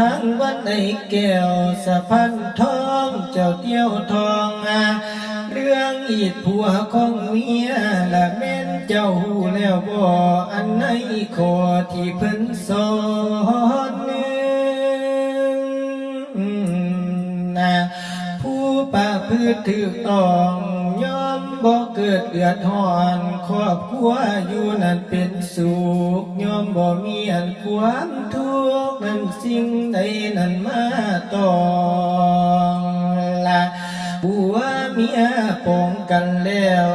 ทางวัดในแก้วสะพันทองเจ้าเตี้ยวทองอะเรื่องอีดผัวของเมียและแม่นเจ้าหูแล้วบ่อันไหนขอที่เพิ่นสอนนะผู้ป่าพืชถือต้อง บ่เกิดเดือดร้อนครอบครัวอยู่นั่นเป็นสุขยอมบ่มีอันความทุกข์นั้นสิ่งใดนั้นมาต้องละบัวเมียปองกันแล้ว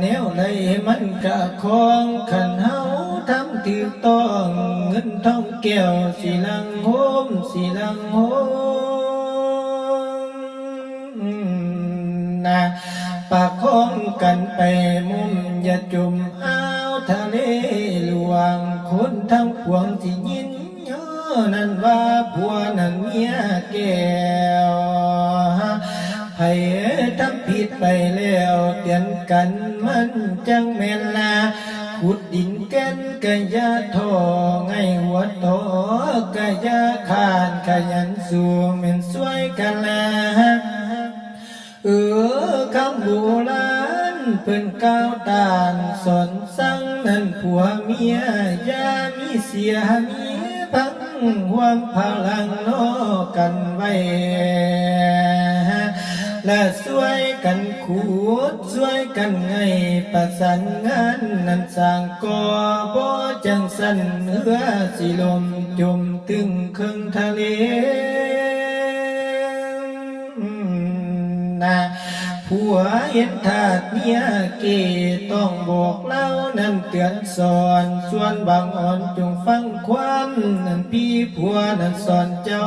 แนวใดมันกะคองขันเฮาทำถูกต้องเงินทองแก้วสิลังโฮมสิลังโฮม ปากคองกันไปมุมอย่าจุ่มอ้าวทะเลหลวงคนทั้งปวงที่ยินยอนั่นว่าผัวนั่นเมียแก้วให้ทำผิดไปแล้วเตือนกันมันจังแม่นลาขุดดินแก่นกะยาทอไงหัวโตกะยาขานขยันสู่เม่นสวยกันละำโบราณเป็นก้าวตานสอนสั่งนั่นผัวเมียอย่ามีเสียมีพังความพลังโนกันไว้และช่วยกันขูดช่วยกันไงประสานงานนั้นสร้างก่อบ่จังสันเหือสิลมจมตึงครึ่งทะเล ผัวเห็นทาดเมียเกต้องบอกเล่านั้นเตือนสอนส่วนบางอ่อนจงฟังความนั้นพี่ผัวนั้นสอนเจ้า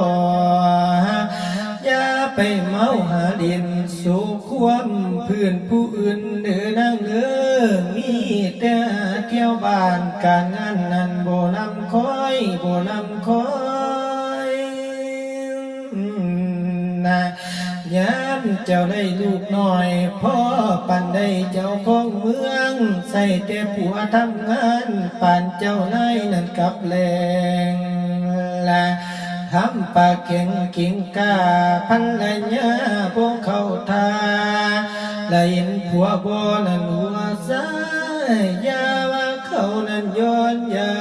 อย่าไปเมาหาดินสูความเพื่อนผู้อื่นเดือนางเออมีแต่เที่ยวบ้านการงานนั้นโบนำคอยโบนำคอย เจ้าได้ลูกน้อยพ่อปันได้เจ้าของเมือง ใส่แต่ผัวทำงานปานเจ้านายนั่นกับแรงละทำปากเก่งกิงกาพันละยาพวกเขาทาและเห็นผัวบ่นั่นหัวซ้ายอยาว่าเขานั้นย้อนยา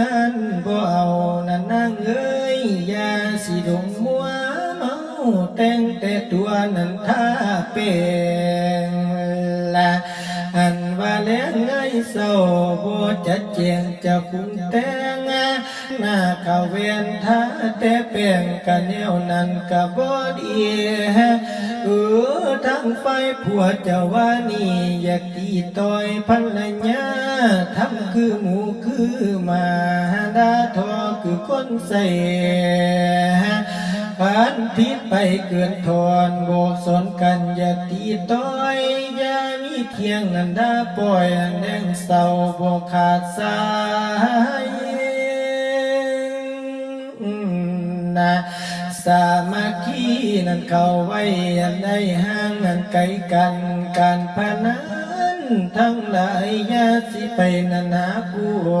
นงานบ่เอานั่นนางเอ้ยอย่าสิดงมัวเมาแต่งแต่ตัวนั้นท่าเป็นละอันว่าแล้วไงเศร้าบ่จะเจียงจะคุ้งแต่งหน้าเขาเวียนท่าแต่แป้งกันแนวนั้นก็บ่ดี เออทั้งไฟผัวเจ้าว่านี่อยากตีต่อยภรรยาทำคือหมูคือหมาดาทอคือคนใส่ผ่านพิษไปเกินทอนบอกสอนกันอย่าตีต้อยอย่ามีเพียงนันดาปล่อยแดงเศร้าบอกขาดสายนะ สามัคคีนั้นเข้าไว้อันใดห่างนั้นไกลกันการพนันทั้งหลายยาสิไปนานาผัว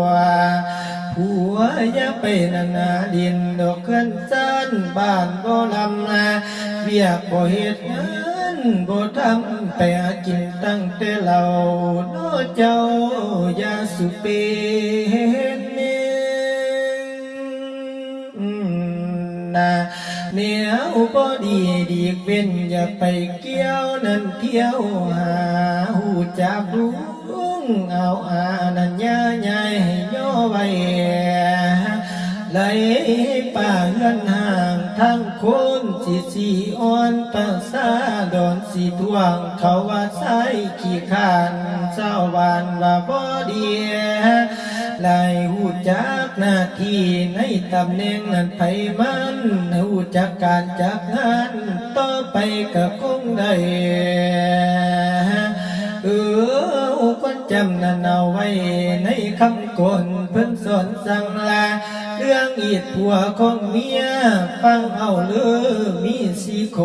ผัวอย่าไปนานาดินดอกเกินซ่านบ้านบ่ลำนาเบียกบ่เฮ็ดงานบ่ทำไปหากินตั้งแต่เราโนเจ้าอย่าสุเปน นาเนียวบ่ดีดีเว้นอย่าไปเกี่ยวนั่นเที่ยวหาหูจักลุงเอาอานันยาใหญ่ย่อไว้ไหลป่าเฮือนห่างทั้งคนสิสีอ่อนภาษาดอนสีทวงเขาว่าใส่ขี้ขานเจ้าบานว่าบ่ดี ไหลหูจักหน้าที่ในตำแหน่งนั้นไผมันหูจักการจักงานต่อไปก็คงได้เออคนจำนั้นเอาไว้ในคำกลเพิ่นสอนสั่งลาเรื่องอีดผัวของเมีย ฟังเอาเลือมีสีโค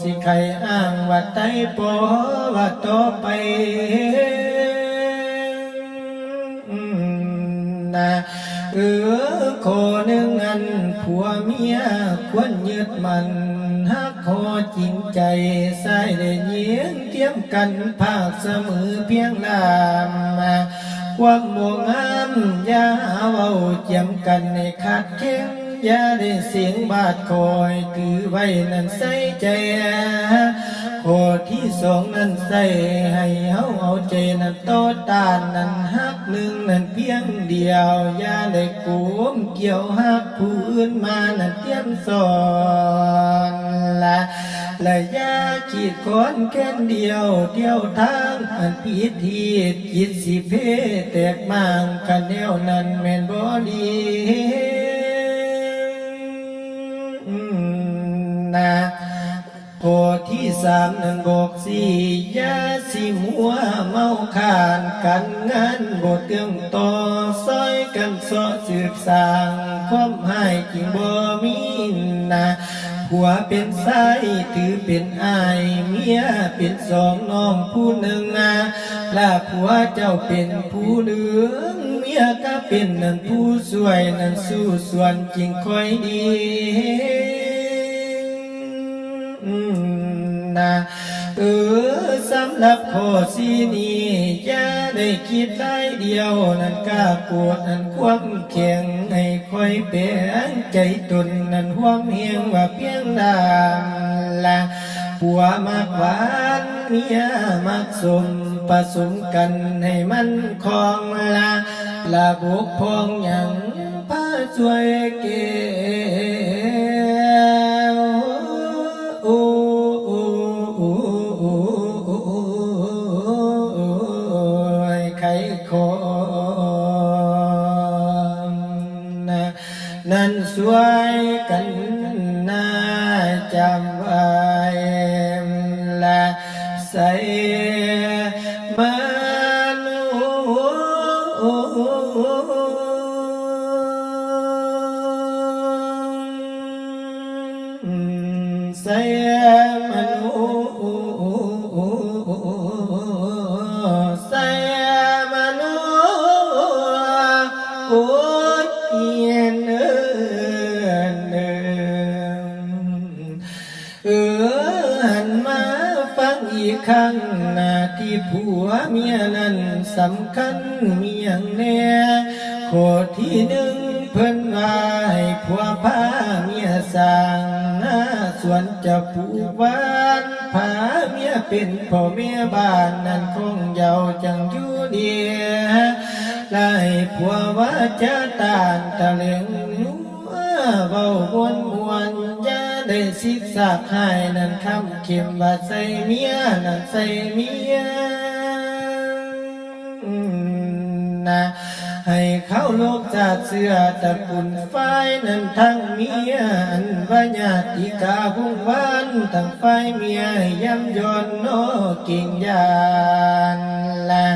สีไข่อ้างว่าไตปอว่าต่อไป เออโคหนึ่งอันผัวเมียควรยึดมันฮักคอจริงใจใส่ได้เยียงเทียมกันภาคเสมอเพียงลามมาความบ่งามย่าเอาเจียมกันในขาดเข็งย่าได้เสียงบาดคอย ถือไว้นั่นใส่ใจ ที่สองนั้นใส่ให้เฮาเอาใจนั้นโตอตานนั้นฮักหนึ่งนั้นเพียงเดียวอย่าได้กูมเกี่ยวฮักผู้อื่นมานั้นเทียมสอนละและยาขีดคนแค่นเดียวเที่ยวทางอันผิดที่จิตสิเพแตกมางกันแนวนั้นแม่นบ่ดีนะ โพที่สามนั้นบอกสี่ยาสิมัวเมาขานกันงานบทเรื่องต่อซอยกันสอสืบสางความให้จริงบ่มีนะผัวเป็นสายถือเป็นอายเมียเป็นสองน้องผู้หนึ่งนะและผัวเจ้าเป็นผู้เหลืองเมียก็เป็นนั่นผู้สวยนั่นสู้ส่วนจริงค่อยดี นะเออสำหรับข้อสีนี้อย่าได้คิดได้เดียวนั่นกล้าปวดนั่นความแข็งให้ค่อยเปลี่ยนใจตนนั่นห่วงเฮียงว่าเพียงดามละผัวมากหวานเมียมากสมผสมกันให้มันคลองละละบุกพองอย่างพาช่วยเกำไว้และใส่ อีกครั้งหน้าที่ผัวเมียนั้นสำคัญมีอย่างแน่ขอที่หนึ่งเพิ่นว่าให้ผัวพาเมียสางหน้าสวนจะปลูกหวานพาเมียเป็นพ่อเมียบ้านนั้นคงเยาวจังอยู่เดียไล่ผัวว่าจะตานตะเลงนัวเบาบวนมวน ได้สิกสากให้นั่นคำเข็มว่าใส่เมียนั่นใส่เมียนะให้เขาโลกจากเสื้อตะกุนไฟนั้นทั้งเมียอันว่าญาติกาพุ่งวานทั้งไฟเมียย้ำย้อนโนกิ่งยานละ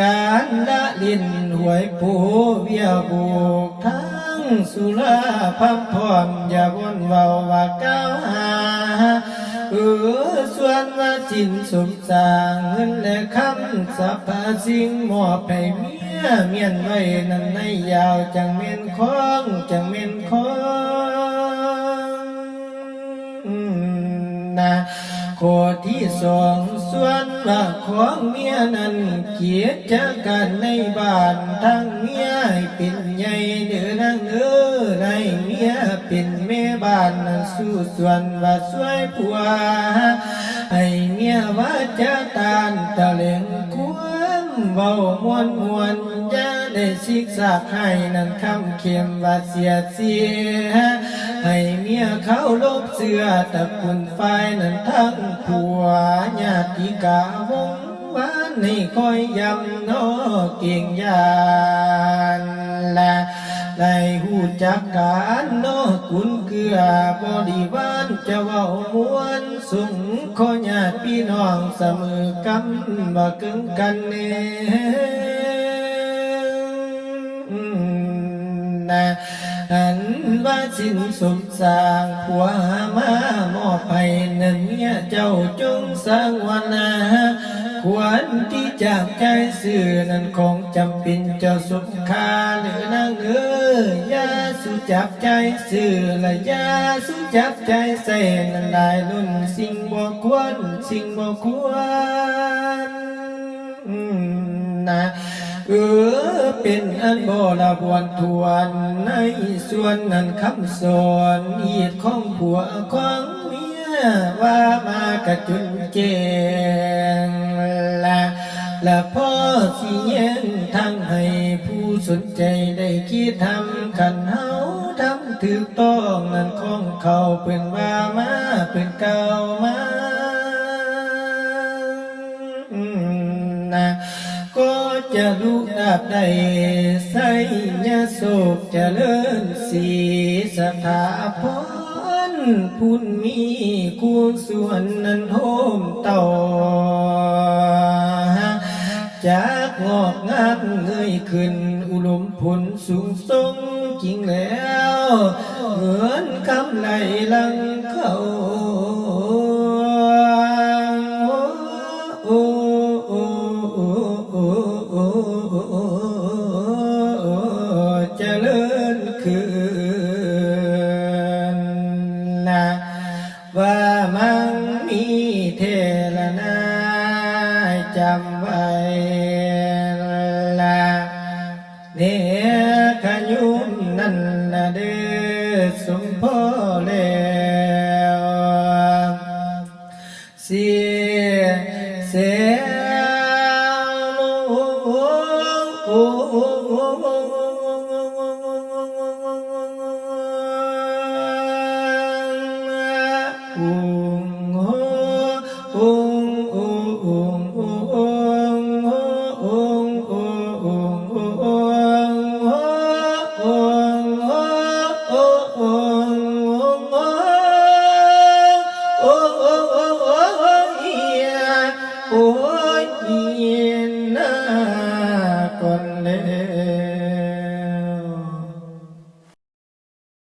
การละลินหวยปูเบียบุกทั้ง สุราพัมพร้อมอย่าวนเว้าว่าก้าวหาเออส่วนว่าสินสมสางเงินและคำสัพพสิ่งมอบให้เมียเมียนไว้นั้นในยาวจังเมียนของจังเมียนของนะ โคที่สองส่วนว่าของเมียนั้นเกียรจากกันในบ้านทั้งเมียเป็นใหญ่เดือนางเออในเมียเป็นแม่บ้านนั้นสู้ส่วนว่าสวยผัวให้เมียว่าจะตานตะเลงความเบามวนมวนจะ ได้สิกษาให้นั้นคำเข็มว่าเสียเสีย ให้เมียเขาลบเสื้อตะกุนไฟนั้นทั้งผัวญาติกาวงวานให้คอยยำนอเก่งยานละได้หูจักการนอกุนเกือบริวารจะเว้ามวนสุงขอญาติพี่น้องเสมอกำบ่กึงกันเน่ นะอันว่าสิ้นสมสร้างผัวหามามอบให้นั้นเนี่ยเจ้าจงสร้างวันนาควรที่จากใจสื่อนั้นคงจำเป็นเจ้าสุขคาหรือนางเอ้อยาสุจับใจสื่อและยาสุจับใจเส้นนั้นได้ลุ่นสิ่งบ่ควรสิ่งบ่ควรนะ เออเป็นอันบ่ละบวนทวนในส่วนนั้นคำสอนอีดของผัวของเมียว่ามากระจุนเจงละและพ่อสิเย็นทั้งให้ผู้สนใจได้คิดทำขันเฮาทำถูกต้องนั้นของเขาเป็นว่ามาเป็นเก่ามา จะรู้ดับได้ใส่ยาโศกเจะเลินสีสถาพรพุนมีคูณส่วนนั้นโฮมต่าจากงอกงามเงยขึ้น อุลมผลสูงทรงจริงแล้ว เหมือนคำไหลลังเข้า ละเนี่ยขยุมนั่นเด